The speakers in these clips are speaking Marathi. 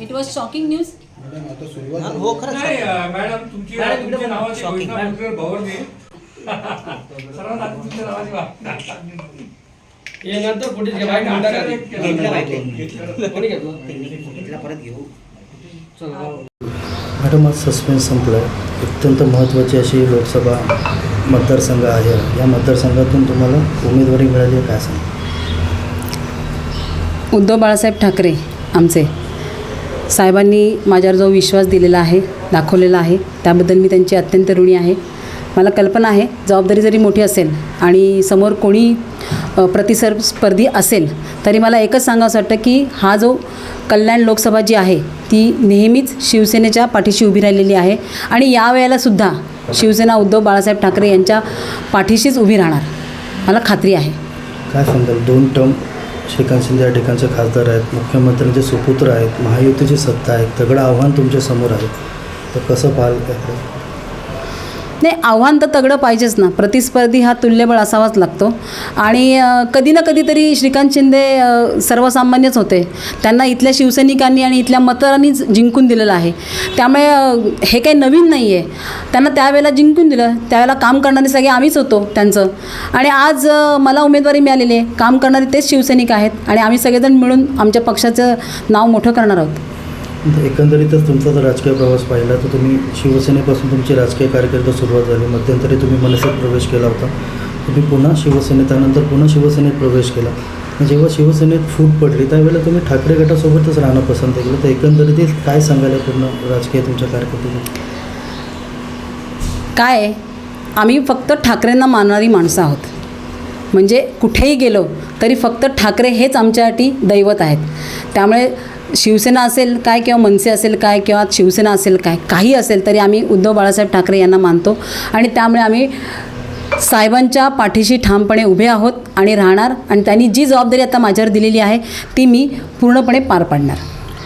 इट वॉज शॉकिंग न्यूज हो मॅडम तुमची तुमच्या. नावाची नावाची हे नंतर फुटेज घ्या बाईक म्हणता का ते? घेतलं माहिती कोणी घेतलं? घेतला परत घेऊ. मॅडम आज सस्पेन्स संपला अत्यंत महत्त्वाची अशी लोकसभा मतदारसंघ आहे. या मतदारसंघातून तुम्हाला उमेदवारी मिळाली काय सांग उद्धव बाळासाहेब ठाकरे आमचे. साहेबांनी माझ्यावर जो विश्वास दिलेला आहे दाखवलेला आहे त्याबद्दल मी त्यांची अत्यंत ऋणी आहे. मला कल्पना आहे जबाबदारी जरी मोठी असेल आणि समोर कोणी प्रतिसर स्पर्धी असेल तरी मला एकच सांगावं वाटतं की हा जो कल्याण लोकसभा जी आहे ती नेहमीच शिवसेनेच्या पाठीशी उभी राहिलेली आहे आणि यावेळेलासुद्धा शिवसेना उद्धव बाळासाहेब ठाकरे यांच्या पाठीशीच उभी राहणार मला खात्री आहे. काय सांगाल? दोन टर्म श्रीकांत शिंदे या ठिकाणचे खासदार आहेत मुख्यमंत्र्यांचे सुपुत्र आहेत महायुतीची सत्ता आहे तगडं आव्हान तुमच्यासमोर आहे तर कसं पाहाल त्याकडे नाही आव्हान तर तगडं पाहिजेच ना. प्रतिस्पर्धी हा तुल्यबळ असावाच लागतो. आणि कधी ना कधीतरी श्रीकांत शिंदे सर्वसामान्यच होते. त्यांना इथल्या शिवसैनिकांनी आणि इथल्या मतदारांनी जिंकून दिलेलं आहे. त्यामुळे हे काही नवीन नाही आहे त्यांना त्यावेळेला जिंकून दिलं. त्यावेळेला काम करणारे सगळे आम्हीच होतो त्यांचं. आणि आज मला उमेदवारी मिळालेली आहे. काम करणारे तेच शिवसैनिक आहेत. आणि आम्ही सगळेजण मिळून आमच्या पक्षाचं नाव मोठं करणार आहोत. एकंदरीतच तुमचा जर राजकीय प्रवास पाहिला तर तुम्ही शिवसेनेपासून तुमची राजकीय कारकीर्द सुरुवात झाली. मध्यंतरी तुम्ही मनसेत प्रवेश केला होता. तुम्ही पुन्हा शिवसेनेत त्यानंतर पुन्हा शिवसेनेत प्रवेश केला. जेव्हा शिवसेनेत फूट पडली त्यावेळेला तुम्ही ठाकरे गटासोबतच राहणं पसंत केलं. तर एकंदरीत काय सांगायला पूर्ण राजकीय तुमच्या कारकिर्दीत काय आम्ही फक्त ठाकरेंना मानणारी माणसं आहोत. म्हणजे कुठेही गेलो तरी फक्त ठाकरे हेच आमच्यासाठी दैवत आहेत. त्यामुळे शिवसेना असेल काय किंवा मनसे असेल काय किंवा शिवसेना असेल काय काही असेल तरी आम्ही उद्धव बाळासाहेब ठाकरे यांना मानतो. आणि त्यामुळे आम्ही साहेबांच्या पाठीशी ठामपणे उभे आहोत आणि राहणार आणि त्यांनी जी जबाबदारी आता माझ्यावर दिलेली आहे ती मी पूर्णपणे पार पाडणार.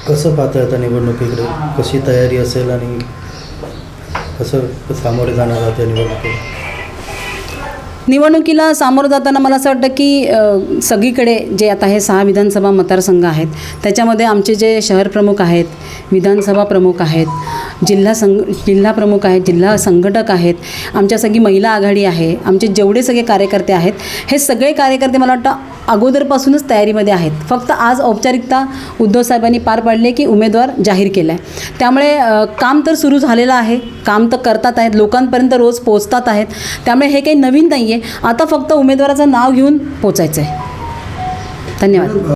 कसं पाहता आता निवडणुकीकडे? कशी तयारी असेल आणि कसं सामोरे जाणार आहात या निवडणुकीला निवडणुकीला सामोरं जाताना मला असं वाटतं की सगळीकडे जे आता हे सहा विधानसभा मतदारसंघ आहेत त्याच्यामध्ये आमचे जे शहर प्रमुख आहेत विधानसभा प्रमुख आहेत जिल्हा संघ जिल्हा प्रमुख आहेत जिल्हा संघटक आहेत आमच्या सगळी महिला आघाडी आहे आमचे जेवढे सगळे कार्यकर्ते आहेत हे सगळे कार्यकर्ते मला वाटतं अगोदरपासूनच तयारीमध्ये आहेत. फक्त आज औपचारिकता उद्धव साहेबांनी पार पाडली की उमेदवार जाहीर केला आहे त्यामुळे काम तर सुरू झालेलं आहे. काम तर करतात आहेत. लोकांपर्यंत रोज पोचतात आहेत. त्यामुळे हे काही नवीन नाही आहे आता फक्त उमेदवाराचं नाव घेऊन पोचायचं आहे धन्यवाद.